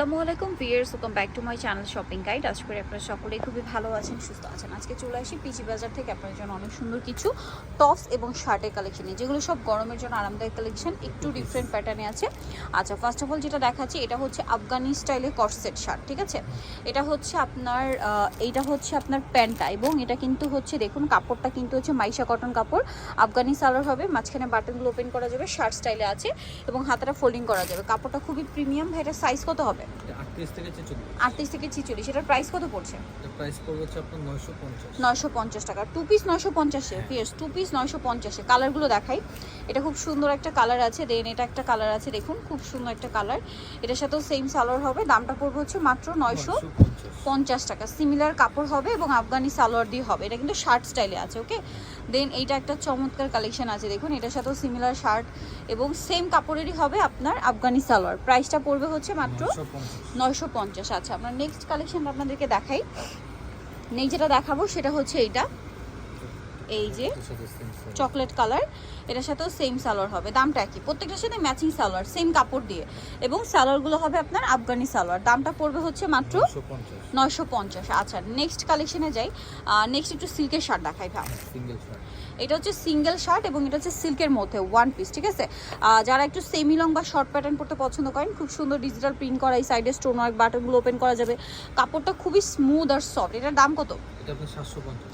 আসসালামু viewers welcome back to my channel shopping guide আশা করি আপনারা সকলেই খুবই ভালো আছেন, সুস্থ আছেন। আজকে চলে আসি পিচি বাজার থেকে। আপনার জন্য অনেক সুন্দর কিছু টপস এবং শার্টের কালেকশন যেগুলো সব গরমের জন্য আরামদায়ক কালেকশন একটু ডিফারেন্ট প্যাটার্নে আছে। আচ্ছা ফার্স্ট অফ অল যেটা দেখাচ্ছি, এটা হচ্ছে আফগানি স্টাইলে কটসেট শার্ট ঠিক আছে? এটা হচ্ছে আপনার এইটা হচ্ছে আপনার প্যান্টটা এবং এটা কিন্তু হচ্ছে, দেখুন, কাপড়টা কিন্তু হচ্ছে মাইশা কটন কাপড়। আফগানি সালোয়ার হবে, মাঝখানে বাটনগুলো ওপেন করা যাবে শার্ট স্টাইলে আছে এবং হাতাটা ফোল্ডিং করা যাবে। কাপড়টা খুবই প্রিমিয়াম ভাই এটা সাইজ কত হবে? I আটত্রিশ থেকে ছেচল্লিশ। আটত্রিশ থেকে ছিচল্লিশ এটার প্রাইস কত পড়ছে? এটা প্রাইস পড়বে হচ্ছে আপনার নয়শো পঞ্চাশ। নয়শো পঞ্চাশ টাকা। টু পিস নয়শো পঞ্চাশে পিয়ার্স টু পিস নয়শো পঞ্চাশে। কালারগুলো দেখাই। এটা খুব সুন্দর একটা কালার আছে দেন এটা একটা কালার আছে দেখুন খুব সুন্দর একটা কালার এটার সাথেও সেম সালোয়ার হবে দামটা পড়বে হচ্ছে মাত্র নয়শো পঞ্চাশ। পঞ্চাশ টাকা। সিমিলার কাপড় হবে এবং আফগানি সালোয়ার দিয়ে হবে। এটা কিন্তু শার্ট স্টাইলে আছে ওকে দেন এইটা একটা চমৎকার কালেকশন আছে দেখুন এটার সাথেও সিমিলার শার্ট এবং সেম কাপড়েরই হবে আপনার আফগানি সালোয়ার। প্রাইসটা পড়বে হচ্ছে মাত্র নয়শো পঞ্চাশ। আচ্ছা আমরা নেক্সট কালেকশন আপনাদেরকে দেখাই। নেক্সট যেটা দেখাবো সেটা হচ্ছে এইটা। এই যে। চকলেট কালার এটার সাথেও সেম সালোয়ার হবে। দামটা একই। প্রত্যেকটার সাথে ম্যাচিং সালোয়ার সেম কাপড় দিয়ে। এবং সালোয়ারগুলো হবে আপনার আফগানি সালোয়ার দামটা পড়বে হচ্ছে মাত্র নয়শো পঞ্চাশ। আচ্ছা নেক্সট কালেকশনে যাই। নেক্সট একটু সিল্কের শার্ট দেখাই ভাই। এটা হচ্ছে সিঙ্গেল শার্ট এবং এটা হচ্ছে সিল্কের মধ্যে ওয়ান পিস ঠিক আছে? যারা একটু সেমি লং বা শর্ট প্যাটার্ন পড়তে পছন্দ করেন খুব সুন্দর ডিজিটাল প্রিন্ট করা এই সাইডে স্টোন ওয়ার্ক বাটনগুলো ওপেন করা যাবে। কাপড়টা খুবই স্মুথ আর সফট এটার দাম কত?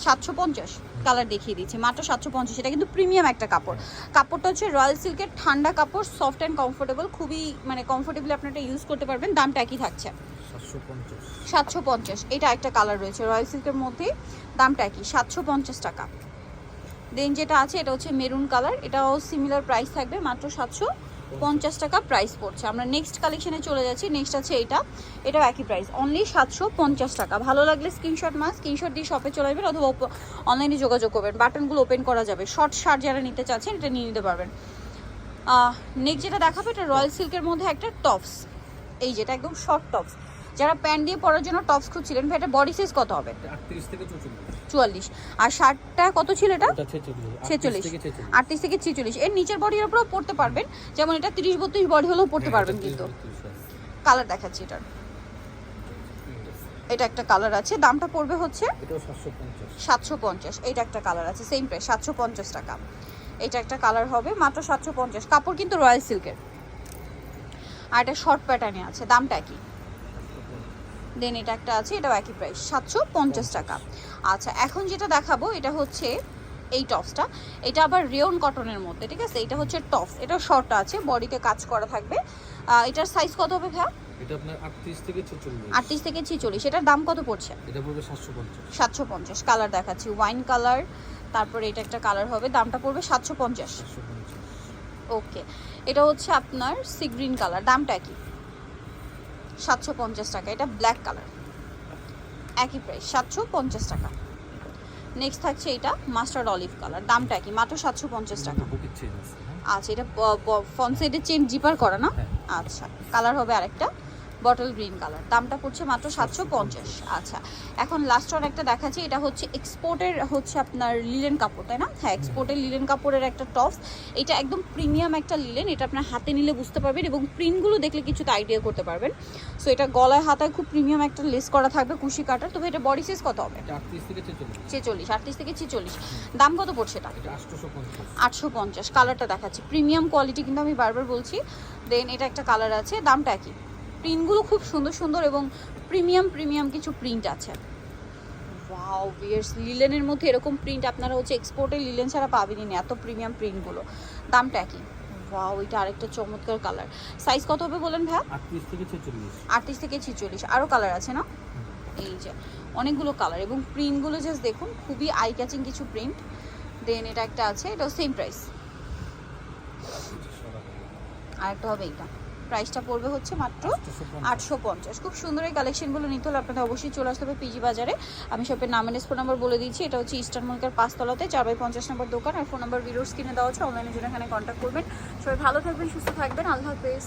সাতশো পঞ্চাশ। কালার দেখিয়ে দিচ্ছি মাত্র সাতশো পঞ্চাশ। এটা কিন্তু প্রিমিয়াম একটা কাপড়। কাপড়টা হচ্ছে রয়্যাল সিল্কের ঠান্ডা কাপড় সফট অ্যান্ড কমফোর্টেবল খুবই মানে কমফোর্টেবলি আপনারা ইউজ করতে পারবেন। দামটা একই থাকছে। সাতশো পঞ্চাশ। এটা একটা কালার রয়েছে রয়্যাল সিল্কের মধ্যে। দামটা কি সাতশো পঞ্চাশ টাকা। দেন যেটা আছে এটা হচ্ছে মেরুন কালার। এটাও সিমিলার প্রাইস থাকবে। মাত্র সাতশো পঞ্চাশ টাকা প্রাইস পড়ছে। আমরা নেক্সট কালেকশনে চলে যাচ্ছি। নেক্সট আছে এটা। এটাও একই প্রাইস অনলি সাতশো পঞ্চাশ টাকা। ভালো লাগলে স্ক্রিনশট মাস স্ক্রিনশট দিয়ে শপে চলে আসবেন অথবা অনলাইনে যোগাযোগ করবেন। বাটনগুলো ওপেন করা যাবে। শর্ট শার্ট যারা নিতে চাচ্ছেন, এটা নিয়ে নিতে পারবেন। নেক্সট যেটা দেখাবো, এটা রয়্যাল সিল্কের মধ্যে একটা টপস এই যেটা একদম শর্ট টপস যারা প্যান্ট দিয়ে পরার জন্য টপস খুঁজছিলেন ভাই এটা বডি সাইজ কত হবে? এটা চুয়াল্লিশ। আর শার্টটা কত ছিল এটা? এটা ছেচল্লিশ আটত্রিশ থেকে ছেচল্লিশ। এর নিচের বডির উপরেও পড়তে পারবেন। যেমন এটা তিরিশ বত্রিশ বডি হলেও পড়তে হ্যাঁ, পারবেন কিন্তু। কালার দেখাচ্ছি এটার। এটা একটা কালার আছে। দামটা পড়বে হচ্ছে সাতশো পঞ্চাশ। এইটা একটা কালার আছে। সেম প্রাইস সাতশো পঞ্চাশ টাকা। এটা একটা কালার হবে মাত্র সাতশো পঞ্চাশ। কাপড় কিন্তু রয়্যাল সিল্কের আর এটা শর্ট প্যাটার্নে আছে। দামটা কি দেন এটা একটা আছে এটাও একই প্রাইস সাতশো পঞ্চাশ টাকা। আচ্ছা এখন যেটা দেখাবো এটা হচ্ছে এই টপসটা এটা আবার রেয়ন কটনের মধ্যে ঠিক আছে? এটা হচ্ছে টপস এটা শর্ট আছে বডিতে কাজ করা থাকবে। এটার সাইজ কত হবে ভাইয়া? এটা আপনার আটত্রিশ থেকে এটার দাম কত পড়ছে? এটা পড়বে কালার দেখাচ্ছি। ওয়াইন কালার তারপরে এটা একটা কালার হবে দামটা পড়বে ওকে এটা হচ্ছে আপনার সি গ্রিন কালার দামটা কি? সাতশো পঞ্চাশ টাকা। এটা ব্ল্যাক কালার একই প্রাইস সাতশো পঞ্চাশ টাকা। নেক্সট থাকছে এটা মাস্টার্ড অলিভ কালার দামটা কি মাত্র সাতশো পঞ্চাশ টাকা। হ্যাঁ? আচ্ছা এটা ফ্রন্ট সাইডে চেন জিপার করা না? হ্যাঁ। আচ্ছা কালার হবে আরেকটা। বটল গ্রিন কালার দামটা পড়ছে মাত্র সাতশো পঞ্চাশ। আচ্ছা এখন লাস্ট ওয়ান একটা দেখাচ্ছি। এটা হচ্ছে এক্সপোর্টের হচ্ছে আপনার লিলেন কাপড় তাই না? হ্যাঁ এক্সপোর্টের লিলেন কাপড়ের একটা টপস এটা একদম প্রিমিয়াম একটা লিলেন এটা আপনার হাতে নিলে বুঝতে পারবেন এবং প্রিন্টগুলো দেখলে কিছুটা আইডিয়া করতে পারবেন। সো এটা গলায় হাতায় খুব প্রিমিয়াম একটা লেস করা থাকবে কুশি কাটার। তবে এটা বডি সাইজ কত হবে? ছেচল্লিশ। আটত্রিশ থেকে ছেচল্লিশ। দাম কত পড়ছে এটা? আটশো পঞ্চাশ। কালারটা দেখাচ্ছি। প্রিমিয়াম কোয়ালিটি কিন্তু আমি বারবার বলছি। দেন এটা একটা কালার আছে। দামটা একই প্রিন্টগুলো খুব সুন্দর সুন্দর এবং প্রিমিয়াম প্রিমিয়াম কিছু প্রিন্ট আছে। ওয়াও বিয়ার্স লিলেনের মধ্যে এরকম প্রিন্ট আপনারা হচ্ছে এক্সপোর্টে লিলেন ছাড়া পাবেনই না এত প্রিমিয়াম প্রিন্টগুলো। দামটা একই। ওয়াও এটা আরেকটা চমৎকার কালার সাইজ কত হবে বলেন ভাইয়া? আটত্রিশ থেকে ছেচল্লিশ। আটত্রিশ থেকে ছিচল্লিশ। আরও কালার আছে না? এই যে অনেকগুলো কালার এবং প্রিন্টগুলো জাস্ট দেখুন খুবই আই ক্যাচিং কিছু প্রিন্ট দেন এটা একটা আছে এটাও সেম প্রাইস আর একটা হবে এইটা। প্রাইসটা পড়বে হচ্ছে মাত্র আটশো পঞ্চাশ। খুব সুন্দর এই কালেকশনগুলো নিতে হলে আপনাদের অবশ্যই চলে আসতে হবে পিজি বাজারে। আমি শপের নাম ফোন নাম্বার বলে দিচ্ছি। এটা হচ্ছে ইস্টার্ন মল্লিকার পাঁচতলাতে চার বাই পঞ্চাশ নম্বর দোকান। আর ফোন নাম্বার ভিডিওর কিনে দেওয়া হচ্ছে অনলাইনে জন্য এখানে কন্ট্যাক্ট করবেন। সবাই ভালো থাকবেন সুস্থ থাকবেন। আল্লাহ হাফেজ।